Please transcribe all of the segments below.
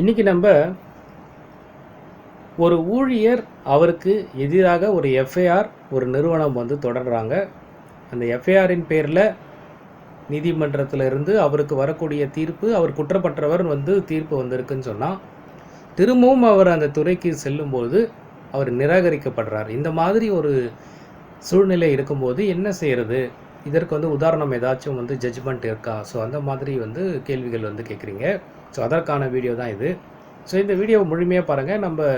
இன்றைக்கி நம்ம ஒரு ஊழியர் அவருக்கு எதிராக ஒரு எஃப்ஐஆர் ஒரு நிறுவனம் வந்து தொடர்றாங்க. அந்த எஃப்ஐஆரின் பேரில் நீதிமன்றத்தில் இருந்து அவருக்கு வரக்கூடிய தீர்ப்பு அவர் குற்றப்பற்றவர் வந்து தீர்ப்பு வந்திருக்குன்னு சொன்னால் திரும்பவும் அவர் அந்த துறைக்கு செல்லும்போது அவர் நிராகரிக்கப்படுறார். இந்த மாதிரி ஒரு சூழ்நிலை இருக்கும்போது என்ன செய்கிறது இதற்கு வந்து உதாரணம் ஏதாச்சும் வந்து ஜட்ஜ்மெண்ட் இருக்கா? ஸோ அந்த மாதிரி வந்து கேள்விகள் வந்து கேட்குறீங்க ஸோ அதற்கான வீடியோ தான் இது. ஸோ இந்த வீடியோவை முழுமையாக பாருங்கள் நம்ம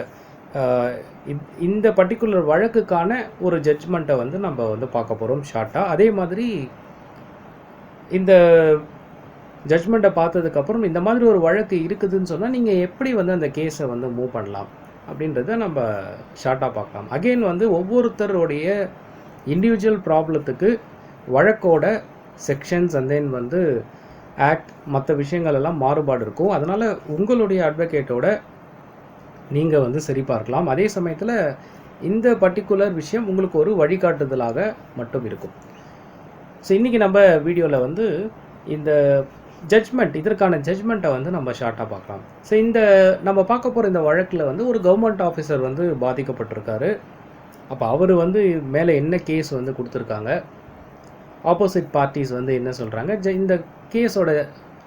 இந்த பர்டிகுலர் வழக்குக்கான ஒரு ஜட்ஜ்மெண்ட்டை வந்து நம்ம வந்து பார்க்க போகிறோம் ஷார்ட்டாக அதே மாதிரி இந்த ஜட்ஜ்மெண்ட்டை பார்த்ததுக்கப்புறம் இந்த மாதிரி ஒரு வழக்கு இருக்குதுன்னு சொன்னால் நீங்கள் எப்படி வந்து அந்த கேஸை வந்து மூவ் பண்ணலாம்? அப்படின்றத நம்ம ஷார்ட்டாக பார்க்கலாம். அகெயின் வந்து ஒவ்வொருத்தருடைய இண்டிவிஜுவல் ப்ராப்ளத்துக்கு வழக்கோட செக்ஷன்ஸ் அண்ட் தென் வந்து ஆக்ட் மற்ற விஷயங்கள் எல்லாம் மாறுபாடு இருக்கும். அதனால் உங்களுடைய அட்வொகேட்டோட நீங்கள் வந்து சரி பார்க்கலாம். அதே சமயத்தில் இந்த பர்டிகுலர் விஷயம் உங்களுக்கு ஒரு வழிகாட்டுதலாக மட்டும் இருக்கும். ஸோ இன்றைக்கி நம்ம வீடியோவில் வந்து இந்த ஜட்ஜ்மெண்ட் இதற்கான ஜட்ஜ்மெண்ட்டை வந்து நம்ம ஷார்ட்டாக பார்க்கலாம். ஸோ இந்த நம்ம பார்க்க போகிற இந்த வழக்கில் வந்து ஒரு கவர்மெண்ட் ஆஃபீஸர் வந்து பாதிக்கப்பட்டிருக்காரு. அப்போ அவர் வந்து மேலே என்ன கேஸ் வந்து கொடுத்துருக்காங்க? ஆப்போசிட் பார்ட்டிஸ் வந்து என்ன சொல்கிறாங்க ஜ இந்த கேஸோட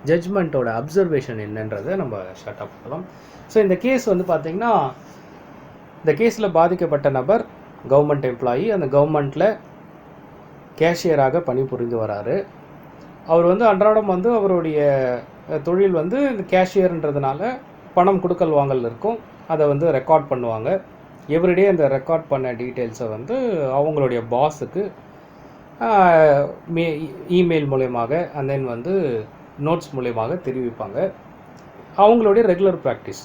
ஜட்ஜ்மெண்ட்டோட அப்சர்வேஷன் என்னன்றதை நம்ம ஷார்ட்டாக பார்க்கலாம். ஸோ இந்த கேஸ் வந்து பார்த்திங்கன்னா இந்த கேஸில் பாதிக்கப்பட்ட நபர் கவர்மெண்ட் எம்ப்ளாயி அந்த கவர்மெண்ட்டில் கேஷியராக பணிபுரிந்து வராரு. அவர் வந்து அன்றாடம் வந்து அவருடைய தொழில் வந்து இந்த கேஷியர்ன்றதுனால பணம் கொடுக்கல் வாங்கல் இருக்கும். அதை வந்து ரெக்கார்ட் பண்ணுவாங்க. எவ்ரிடே அந்த ரெக்கார்ட் பண்ண டீட்டெயில்ஸை வந்து அவங்களுடைய பாஸுக்கு இமெயில் மூலயமாக அண்ட் தென் வந்து நோட்ஸ் மூலயமாக தெரிவிப்பாங்க. அவங்களுடைய ரெகுலர் ப்ராக்டிஸ்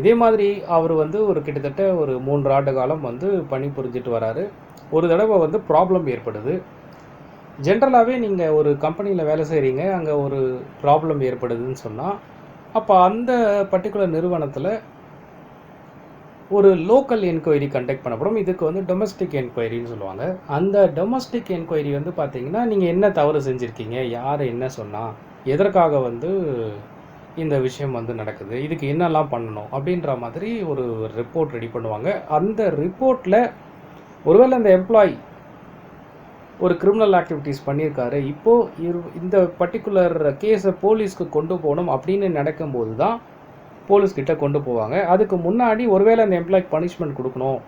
இதே மாதிரி அவர் வந்து ஒரு கிட்டத்தட்ட ஒரு மூன்று ஆண்டு காலம் வந்து பணி புரிஞ்சிட்டு வராரு. ஒரு தடவை வந்து ப்ராப்ளம் ஏற்படுது. ஜென்ரலாகவே நீங்கள் ஒரு கம்பெனியில் வேலை செய்கிறீங்க அங்கே ஒரு ப்ராப்ளம் ஏற்படுதுன்னு சொன்னால் அப்போ அந்த பர்டிகுலர் நிறுவனத்தில் ஒரு லோக்கல் என்கொயரி கண்டக்ட் பண்ணப்படும். இதுக்கு வந்து டொமஸ்டிக் என்கொயரின்னு சொல்லுவாங்க. அந்த டொமஸ்டிக் என்கொயரி வந்து பார்த்தீங்கன்னா நீங்கள் என்ன தவறு செஞ்சுருக்கீங்க? யார் என்ன சொன்னால் எதற்காக வந்து இந்த விஷயம் வந்து நடக்குது? இதுக்கு என்னெல்லாம் பண்ணணும்? அப்படின்ற மாதிரி ஒரு ரிப்போர்ட் ரெடி பண்ணுவாங்க. அந்த ரிப்போர்ட்டில் ஒருவேளை அந்த எம்ப்ளாயி ஒரு கிரிமினல் ஆக்டிவிட்டீஸ் பண்ணியிருக்காரு இப்போது இரு இந்த பர்டிகுலர் கேஸை போலீஸ்க்கு கொண்டு போகணும் அப்படின்னு நடக்கும்போது தான் போலீஸ்கிட்ட கொண்டு போவாங்க. அதுக்கு முன்னாடி ஒருவேளை அந்த எம்ப்ளாய்க்கு பனிஷ்மெண்ட் கொடுக்கணும்.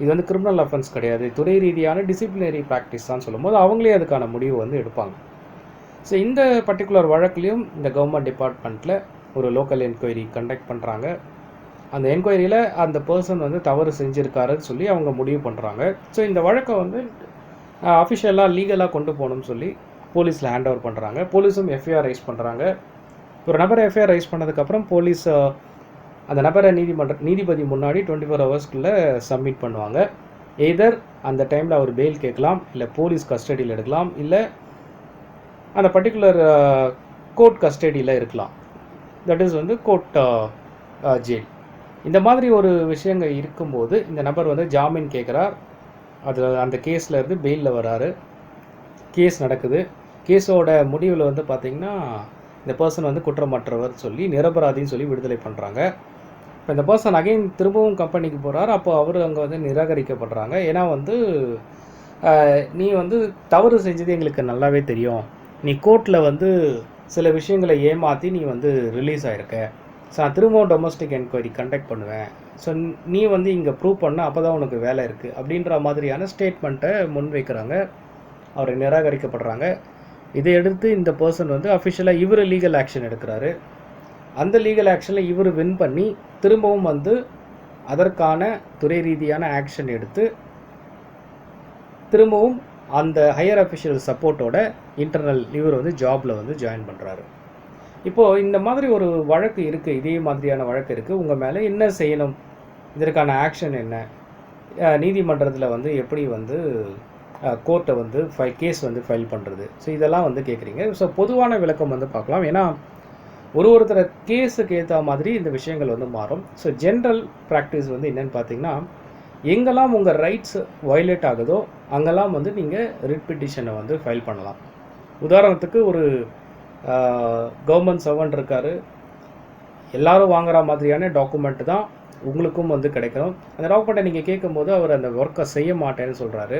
இது வந்து கிரிமினல் அஃபென்ஸ் கிடையாது. துறை ரீதியான டிசிப்ளினரி ப்ராக்டிஸ் தான் சொல்லும்போது அவங்களே அதுக்கான முடிவு வந்து எடுப்பாங்க. ஸோ இந்த பர்டிகுலர் வழக்குலையும் இந்த கவர்மெண்ட் டிபார்ட்மெண்ட்டில் ஒரு லோக்கல் என்கொயரி கண்டக்ட் பண்ணுறாங்க அந்த என்கொயரியில் அந்த பர்சன் வந்து தவறு செஞ்சுருக்காருன்னு சொல்லி அவங்க முடிவு பண்ணுறாங்க ஸோ இந்த வழக்கை வந்து அஃபிஷியலாக லீகலாக கொண்டு போகணும்னு சொல்லி போலீஸில் ஹேண்ட் ஓவர் பண்ணுறாங்க போலீஸும் எஃப்ஐஆர் ரைஸ் பண்ணுறாங்க ஒரு நபரை எஃப்ஐஆர் ரைஸ் பண்ணதுக்கப்புறம் போலீஸ் அந்த நபரை நீதிமன்ற நீதிபதி முன்னாடி டுவெண்ட்டி ஃபோர் ஹவர்ஸ்க்குள்ளே சப்மிட் பண்ணுவாங்க. எய்தர் அந்த டைமில் அவர் பெயில் கேட்கலாம் இல்லை போலீஸ் கஸ்டடியில் எடுக்கலாம் இல்லை அந்த பர்டிகுலர் கோர்ட் கஸ்டடியில் இருக்கலாம். தட் இஸ் வந்து கோர்ட் ஜெயில் இந்த மாதிரி ஒரு விஷயங்கள் இருக்கும்போது இந்த நபர் வந்து ஜாமீன் கேட்குறார். அது அந்த கேஸில் இருந்து பெயிலில் வராரு. கேஸ் நடக்குது. கேஸோட முடிவில் வந்து பார்த்திங்கன்னா இந்த பர்சன் வந்து குற்றமற்றவர் சொல்லி நிரபராதின்னு சொல்லி விடுதலை பண்ணுறாங்க இப்போ இந்த பர்சன் அகைன் திரும்பவும் கம்பெனிக்கு போகிறார் அப்போ அவர் அங்கே வந்து நிராகரிக்கப்படுறாங்க. ஏன்னா வந்து நீ வந்து தவறு செஞ்சது எங்களுக்கு நல்லாவே தெரியும். நீ கோர்ட்டில் வந்து சில விஷயங்களை ஏமாற்றி நீ வந்து ரிலீஸ் ஆகிருக்க ஸோ நான் திரும்பவும் டொமஸ்டிக் என்கொயரி கண்டக்ட் பண்ணுவேன். ஸோ நீ வந்து இங்கே ப்ரூவ் பண்ண அப்போ தான் உனக்கு வேலை இருக்குது அப்படின்ற மாதிரியான ஸ்டேட்மெண்ட்டை முன்வைக்கிறாங்க. அவரை நிராகரிக்கப்படுறாங்க. இதை எடுத்து இந்த பர்சன் வந்து அஃபிஷியலாக இவர் லீகல் ஆக்ஷன் எடுக்கிறாரு. அந்த லீகல் ஆக்ஷனில் இவர் வின் பண்ணி திரும்பவும் வந்து அதற்கான துறை ரீதியான ஆக்ஷன் எடுத்து திரும்பவும் அந்த ஹையர் அஃபிஷியல் சப்போர்ட்டோட இன்டர்னல் இவர் வந்து ஜாபில் வந்து ஜாயின் பண்ணுறாரு இப்போது இந்த மாதிரி ஒரு வழக்கு இருக்குது இதே மாதிரியான வழக்கு இருக்குது உங்கள் மேலே என்ன செய்யணும்? இதற்கான ஆக்ஷன் என்ன? நீதிமன்றத்தில் வந்து எப்படி வந்து கோர்ட்டை வந்து ஃபை கேஸ் வந்து ஃபைல் பண்ணுறது ஸோ இதெல்லாம் வந்து கேட்குறீங்க ஸோ பொதுவான விளக்கம் வந்து பார்க்கலாம். ஏன்னா ஒரு ஒருத்தர் கேஸுக்கு ஏற்ற மாதிரி இந்த விஷயங்கள் வந்து மாறும். ஸோ ஜென்ரல் ப்ராக்டிஸ் வந்து என்னென்னு பார்த்தீங்கன்னா எங்கெல்லாம் உங்கள் ரைட்ஸ் வயலேட் ஆகுதோ அங்கெல்லாம் வந்து நீங்கள் ரிட் பிட்டிஷனை வந்து ஃபைல் பண்ணலாம். உதாரணத்துக்கு ஒரு கவர்மெண்ட் சர்வன்ட் இருக்கார். எல்லாரும் வாங்குற மாதிரியான டாக்குமெண்ட் தான் உங்களுக்கும் வந்து கிடைக்கணும். அந்த டாக்குமெண்ட்டை நீங்கள் கேட்கும்போது அவர் அந்த ஒர்க்கை செய்ய மாட்டேன்னு சொல்கிறாரு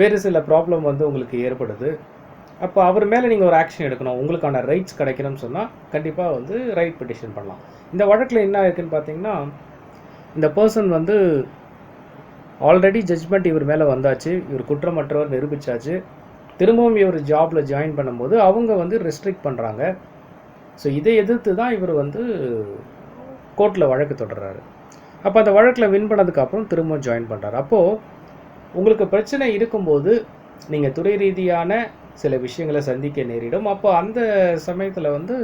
வேறு சில ப்ராப்ளம் வந்து உங்களுக்கு ஏற்படுது. அப்போ அவர் மேலே நீங்கள் ஒரு ஆக்ஷன் எடுக்கணும். உங்களுக்கான ரைட்ஸ் கிடைக்கணும்னு சொன்னால் கண்டிப்பாக வந்து ரைட் பெட்டிஷன் பண்ணலாம். இந்த வழக்கில் என்ன இருக்குன்னு பார்த்தீங்கன்னா இந்த பர்சன் வந்து ஆல்ரெடி ஜட்ஜ்மெண்ட் இவர் மேலே வந்தாச்சு. இவர் குற்றமற்றவர் நிரூபிச்சாச்சு. திரும்பவும் இவர் ஜாபில் ஜாயின் பண்ணும்போது அவங்க வந்து ரெஸ்ட்ரிக்ட் பண்ணுறாங்க ஸோ இதை எதிர்த்து தான் இவர் வந்து கோர்ட்டில் வழக்கு தொடர்றாரு. அப்போ அந்த வழக்கில் வின் பண்ணதுக்கப்புறம் திரும்பவும் ஜாயின் பண்ணுறாரு அப்போது உங்களுக்கு பிரச்சனை இருக்கும்போது நீங்கள் துறை ரீதியான சில விஷயங்களை சந்திக்க நேரிடும். அப்போ அந்த சமயத்தில் வந்து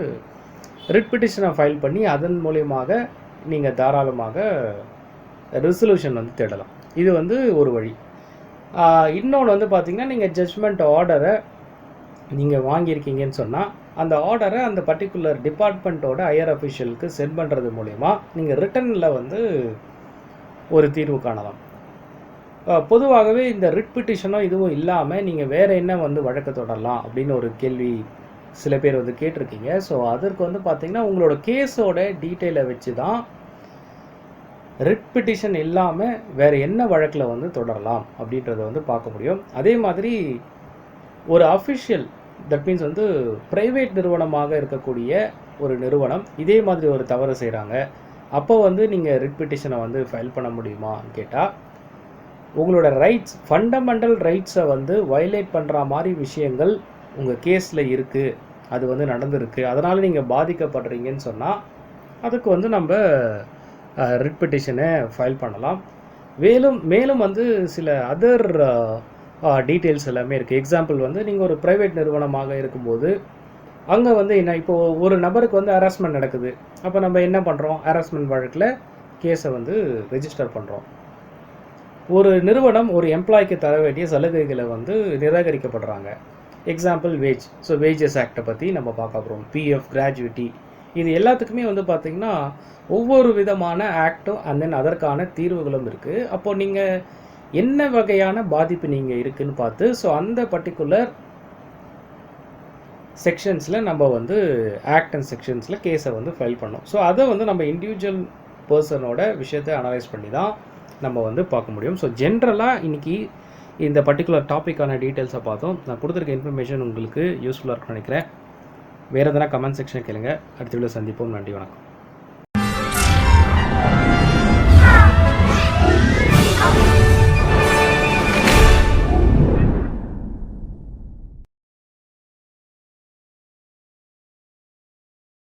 ரிட் பிட்டிஷனை ஃபைல் பண்ணி அதன் மூலியமாக நீங்கள் தாராளமாக ரெசல்யூஷன் வந்து தேடலாம். இது வந்து ஒரு வழி. இன்னொன்று வந்து பார்த்திங்கன்னா நீங்கள் ஜட்ஜ்மெண்ட் ஆர்டரை நீங்கள் வாங்கியிருக்கீங்கன்னு சொன்னால் அந்த ஆர்டரை அந்த பர்டிகுலர் டிபார்ட்மெண்ட்டோட ஹையர் அஃபிஷியலுக்கு சென்ட் பண்ணுறது மூலயமா நீங்கள் ரிட்டனில் வந்து ஒரு தீர்வு காணலாம். பொதுவாகவே இந்த ரிட் பிட்டிஷனோ இதுவும் இல்லாமல் நீங்கள் வேறு என்ன வந்து வழக்கு தொடரலாம் அப்படின்னு ஒரு கேள்வி சில பேர் வந்து கேட்டிருக்கீங்க. ஸோ அதற்கு வந்து பார்த்தீங்கன்னா உங்களோட கேஸோட டீட்டெயிலை வச்சு தான் ரிட் பிட்டிஷன் இல்லாமல் வேறு என்ன வழக்கில் வந்து தொடரலாம் அப்படின்றத வந்து பார்க்க முடியும். அதே மாதிரி ஒரு அஃபிஷியல் தட் மீன்ஸ் வந்து ப்ரைவேட் நிறுவனமாக இருக்கக்கூடிய ஒரு நிறுவனம் இதே மாதிரி ஒரு தவறு செய்கிறாங்க அப்போ வந்து நீங்கள் ரிட் பிட்டிஷனை வந்து ஃபைல் பண்ண முடியுமான்னு கேட்டால் உங்களோட ரைட்ஸ் ஃபண்டமெண்டல் ரைட்ஸை வந்து வயலேட் பண்ணுற மாதிரி விஷயங்கள் உங்கள் கேஸில் இருக்குது அது வந்து நடந்திருக்கு. அதனால் நீங்கள் பாதிக்கப்படுறீங்கன்னு சொன்னால் அதுக்கு வந்து நம்ம ரிட் பெட்டிஷனை ஃபைல் பண்ணலாம். மேலும் மேலும் வந்து சில அதர் டீட்டெயில்ஸ் எல்லாமே இருக்குது எக்ஸாம்பிள் வந்து நீங்கள் ஒரு ப்ரைவேட் நிறுவனமாக இருக்கும்போது அங்கே வந்து என்ன இப்போது ஒரு நபருக்கு வந்து ஹராஸ்மெண்ட் நடக்குது. அப்போ நம்ம என்ன பண்ணுறோம் ஹராஸ்மெண்ட் வழக்கில் கேஸை வந்து ரெஜிஸ்டர் பண்ணுறோம் ஒரு நிறுவனம் ஒரு எம்ப்ளாய்க்கு தர வேண்டிய சலுகைகளை வந்து நிராகரிக்கப்படுறாங்க. எக்ஸாம்பிள் வேஜ் ஸோ வேஜஸ் ஆக்டை பற்றி நம்ம பார்க்க போகிறோம் பிஎஃப் கிராஜுவிட்டி இது எல்லாத்துக்குமே வந்து பார்த்திங்கன்னா ஒவ்வொரு விதமான ஆக்டும் அண்ட் தென் அதற்கான தீர்வுகளும் இருக்குது அப்போது நீங்கள் என்ன வகையான பாதிப்பு நீங்கள் இருக்குன்னு பார்த்து ஸோ அந்த பர்டிகுலர் செக்ஷன்ஸில் நம்ம வந்து ஆக்ட் அண்ட் செக்ஷன்ஸில் கேஸை வந்து ஃபைல் பண்ணோம். ஸோ அதை வந்து நம்ம இண்டிவிஜுவல் பர்சனோட விஷயத்தை அனலைஸ் பண்ணி தான் நம்ம வந்து பார்க்க முடியும். ஸோ ஜென்ரலாக இன்றைக்கி இந்த பர்டிகுலர் டாப்பிக்கான டீட்டெயில்ஸை பார்த்தோம். நான் கொடுத்துருக்க இன்ஃபர்மேஷன் உங்களுக்கு யூஸ்ஃபுல்லாக இருக்கும்னு நினைக்கிறேன். வேறு எதனா கமெண்ட் செக்ஷன் கேளுங்க. அடுத்த வீடியோ சந்திப்போம். நன்றி வணக்கம்.